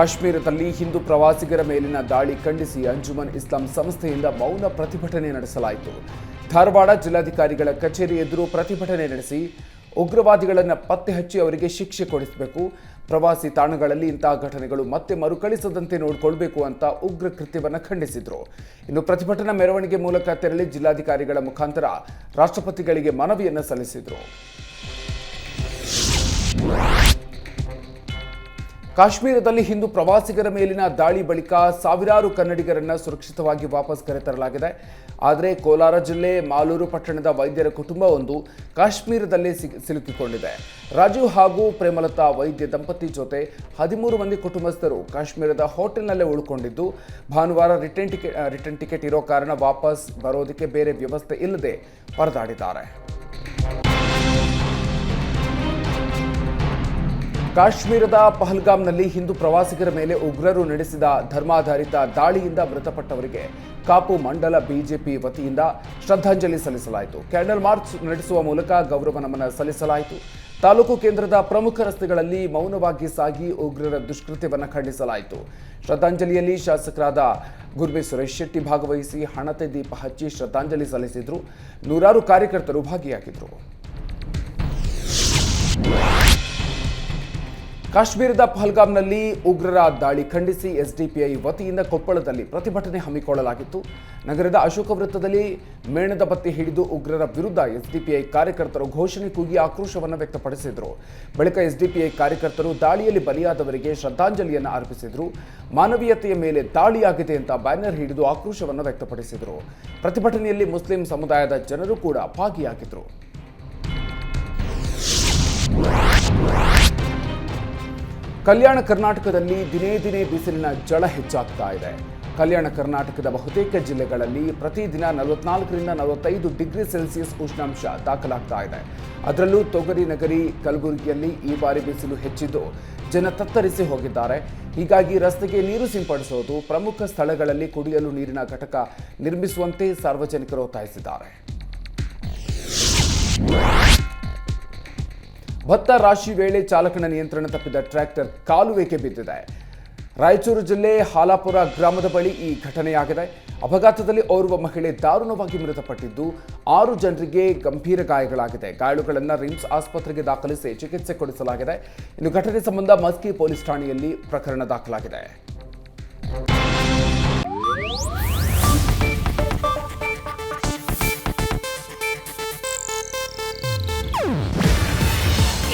ಕಾಶ್ಮೀರದಲ್ಲಿ ಹಿಂದೂ ಪ್ರವಾಸಿಗರ ಮೇಲಿನ ದಾಳಿ ಖಂಡಿಸಿ ಅಂಜುಮನ್ ಇಸ್ಲಾಂ ಸಂಸ್ಥೆಯಿಂದ ಮೌನ ಪ್ರತಿಭಟನೆ ನಡೆಸಲಾಯಿತು. ಧಾರವಾಡ ಜಿಲ್ಲಾಧಿಕಾರಿಗಳ ಕಚೇರಿ ಎದುರು ಪ್ರತಿಭಟನೆ ನಡೆಸಿ ಉಗ್ರವಾದಿಗಳನ್ನು ಪತ್ತೆ ಹಚ್ಚಿ ಅವರಿಗೆ ಶಿಕ್ಷೆ ಕೊಡಿಸಬೇಕು. ಪ್ರವಾಸಿ ತಾಣಗಳಲ್ಲಿ ಇಂತಹ ಘಟನೆಗಳು ಮತ್ತೆ ಮರುಕಳಿಸದಂತೆ ನೋಡಿಕೊಳ್ಬೇಕು ಅಂತ ಉಗ್ರ ಕೃತ್ಯವನ್ನು ಖಂಡಿಸಿದರು. ಇನ್ನು ಪ್ರತಿಭಟನಾ ಮೆರವಣಿಗೆ ಮೂಲಕ ತೆರಳಿ ಜಿಲ್ಲಾಧಿಕಾರಿಗಳ ಮುಖಾಂತರ ರಾಷ್ಟ್ರಪತಿಗಳಿಗೆ ಮನವಿಯನ್ನು ಸಲ್ಲಿಸಿದರು. ಕಾಶ್ಮೀರದಲ್ಲಿ ಹಿಂದೂ ಪ್ರವಾಸಿಗರ ಮೇಲಿನ ದಾಳಿ ಬಳಿಕ ಸಾವಿರಾರು ಕನ್ನಡಿಗರನ್ನು ಸುರಕ್ಷಿತವಾಗಿ ವಾಪಸ್ ಕರೆತರಲಾಗಿದೆ. ಆದರೆ ಕೋಲಾರ ಜಿಲ್ಲೆ ಮಾಲೂರು ಪಟ್ಟಣದ ವೈದ್ಯರ ಕುಟುಂಬವೊಂದು ಕಾಶ್ಮೀರದಲ್ಲೇ ಸಿಲುಕಿಕೊಂಡಿದೆ. ರಾಜು ಹಾಗೂ ಪ್ರೇಮಲತಾ ವೈದ್ಯ ದಂಪತಿ ಜೊತೆ ಹದಿಮೂರು ಮಂದಿ ಕುಟುಂಬಸ್ಥರು ಕಾಶ್ಮೀರದ ಹೋಟೆಲ್ನಲ್ಲೇ ಉಳ್ಕೊಂಡಿದ್ದು, ಭಾನುವಾರ ರಿಟರ್ನ್ ಟಿಕೆಟ್ ರಿಟರ್ನ್ ಟಿಕೆಟ್ ಇರೋ ಕಾರಣ ವಾಪಸ್ ಬರೋದಕ್ಕೆ ಬೇರೆ ವ್ಯವಸ್ಥೆ ಇಲ್ಲದೆ ಪರದಾಡಿದ್ದಾರೆ. ಕಾಶ್ಮೀರದ ಪಹಲ್ಗಾಮ್ನಲ್ಲಿ ಹಿಂದೂ ಪ್ರವಾಸಿಗರ ಮೇಲೆ ಉಗ್ರರು ನಡೆಸಿದ ಧರ್ಮಾಧಾರಿತ ದಾಳಿಯಿಂದ ಮೃತಪಟ್ಟವರಿಗೆ ಕಾಪು ಮಂಡಲ ಬಿಜೆಪಿ ವತಿಯಿಂದ ಶ್ರದ್ಧಾಂಜಲಿ ಸಲ್ಲಿಸಲಾಯಿತು. ಕ್ಯಾಂಡಲ್ ಮಾರ್ಚ್ ನಡೆಸುವ ಮೂಲಕ ಗೌರವ ನಮನ ಸಲ್ಲಿಸಲಾಯಿತು. ತಾಲೂಕು ಕೇಂದ್ರದ ಪ್ರಮುಖ ರಸ್ತೆಗಳಲ್ಲಿ ಮೌನವಾಗಿ ಸಾಗಿ ಉಗ್ರರ ದುಷ್ಕೃತ್ಯವನ್ನು ಖಂಡಿಸಲಾಯಿತು. ಶ್ರದ್ಧಾಂಜಲಿಯಲ್ಲಿ ಶಾಸಕರಾದ ಗುರ್ಬೆ ಸುರೇಶ್ ಶೆಟ್ಟಿ ಭಾಗವಹಿಸಿ ಹಣತೆ ದೀಪ ಹಚ್ಚಿ ಶ್ರದ್ಧಾಂಜಲಿ ಸಲ್ಲಿಸಿದರು. ನೂರಾರು ಕಾರ್ಯಕರ್ತರು ಭಾಗಿಯಾಗಿದ್ದರು ಕಾಶ್ಮೀರದ ಪಹಲ್ಗಾಮ್ನಲ್ಲಿ ಉಗ್ರರ ದಾಳಿ ಖಂಡಿಸಿ ಎಸ್ಡಿಪಿಐ ವತಿಯಿಂದ ಕೊಪ್ಪಳದಲ್ಲಿ ಪ್ರತಿಭಟನೆ ಹಮ್ಮಿಕೊಳ್ಳಲಾಗಿತ್ತು. ನಗರದ ಅಶೋಕ ವೃತ್ತದಲ್ಲಿ ಮೇಣದ ಬತ್ತಿ ಹಿಡಿದು ಉಗ್ರರ ವಿರುದ್ಧ ಎಸ್ಡಿಪಿಐ ಕಾರ್ಯಕರ್ತರು ಘೋಷಣೆ ಕೂಗಿ ಆಕ್ರೋಶವನ್ನು ವ್ಯಕ್ತಪಡಿಸಿದರು. ಬಳಿಕ ಎಸ್ಡಿಪಿಐ ಕಾರ್ಯಕರ್ತರು ದಾಳಿಯಲ್ಲಿ ಬಲಿಯಾದವರಿಗೆ ಶ್ರದ್ಧಾಂಜಲಿಯನ್ನು ಅರ್ಪಿಸಿದರು. ಮಾನವೀಯತೆಯ ಮೇಲೆ ದಾಳಿಯಾಗಿದೆ ಅಂತ ಬ್ಯಾನರ್ ಹಿಡಿದು ಆಕ್ರೋಶವನ್ನು ವ್ಯಕ್ತಪಡಿಸಿದರು. ಪ್ರತಿಭಟನೆಯಲ್ಲಿ ಮುಸ್ಲಿಂ ಸಮುದಾಯದ ಜನರು ಕೂಡ ಭಾಗಿಯಾಗಿದ್ದರು ಕಲ್ಯಾಣ ಕರ್ನಾಟಕದಲ್ಲಿ ದಿನೇ ದಿನೇ ಬಿಸಿಲಿನ ಜಳ ಹೆಚ್ಚಾಗ್ತಾ ಇದೆ. ಕಲ್ಯಾಣ ಕರ್ನಾಟಕದ ಬಹುತೇಕ ಜಿಲ್ಲೆಗಳಲ್ಲಿ ಪ್ರತಿದಿನ ನಲವತ್ನಾಲ್ಕರಿಂದ ನಲವತ್ತೈದು ಡಿಗ್ರಿ ಸೆಲ್ಸಿಯಸ್ ಉಷ್ಣಾಂಶ ದಾಖಲಾಗ್ತಾ ಇದೆ. ಅದರಲ್ಲೂ ತೊಗರಿ, ನಗರಿ, ಕಲಬುರಗಿಯಲ್ಲಿ ಈ ಬಾರಿ ಬಿಸಿಲು ಹೆಚ್ಚಿದ್ದು ಜನ ತತ್ತರಿಸಿ ಹೋಗಿದ್ದಾರೆ. ಹೀಗಾಗಿ ರಸ್ತೆಗೆ ನೀರು ಸಿಂಪಡಿಸೋದು ಪ್ರಮುಖ ಸ್ಥಳಗಳಲ್ಲಿ ಕುಡಿಯಲು ನೀರಿನ ಘಟಕ ನಿರ್ಮಿಸುವಂತೆ ಸಾರ್ವಜನಿಕರು ಒತ್ತಾಯಿಸಿದ್ದಾರೆ. ಭತ್ತ ರಾಶಿ ವೇಳೆ ಚಾಲಕನ ನಿಯಂತ್ರಣ ತಪ್ಪಿದ ಟ್ರ್ಯಾಕ್ಟರ್ ಕಾಲುವೆಗೆ ಬಿದ್ದಿದೆ? ರಾಯಚೂರು ಜಿಲ್ಲೆ ಹಾಲಾಪುರ ಗ್ರಾಮದ ಬಳಿ ಈ ಘಟನೆಯಾಗಿದೆ. ಅಪಘಾತದಲ್ಲಿ ಓರ್ವ ಮಹಿಳೆ ದಾರುಣವಾಗಿ ಮೃತಪಟ್ಟಿದ್ದು ಆರು ಜನರಿಗೆ ಗಂಭೀರ ಗಾಯಗಳಾಗಿದೆ. ಗಾಯಳುಗಳನ್ನು ರಿಮ್ಸ್ ಆಸ್ಪತ್ರೆಗೆ ದಾಖಲಿಸಿ ಚಿಕಿತ್ಸೆ ಕೊಡಿಸಲಾಗಿದೆ. ಇನ್ನು ಘಟನೆ ಸಂಬಂಧ ಮಸ್ಕಿ ಪೊಲೀಸ್ ಠಾಣೆಯಲ್ಲಿ ಪ್ರಕರಣ ದಾಖಲಾಗಿದೆ.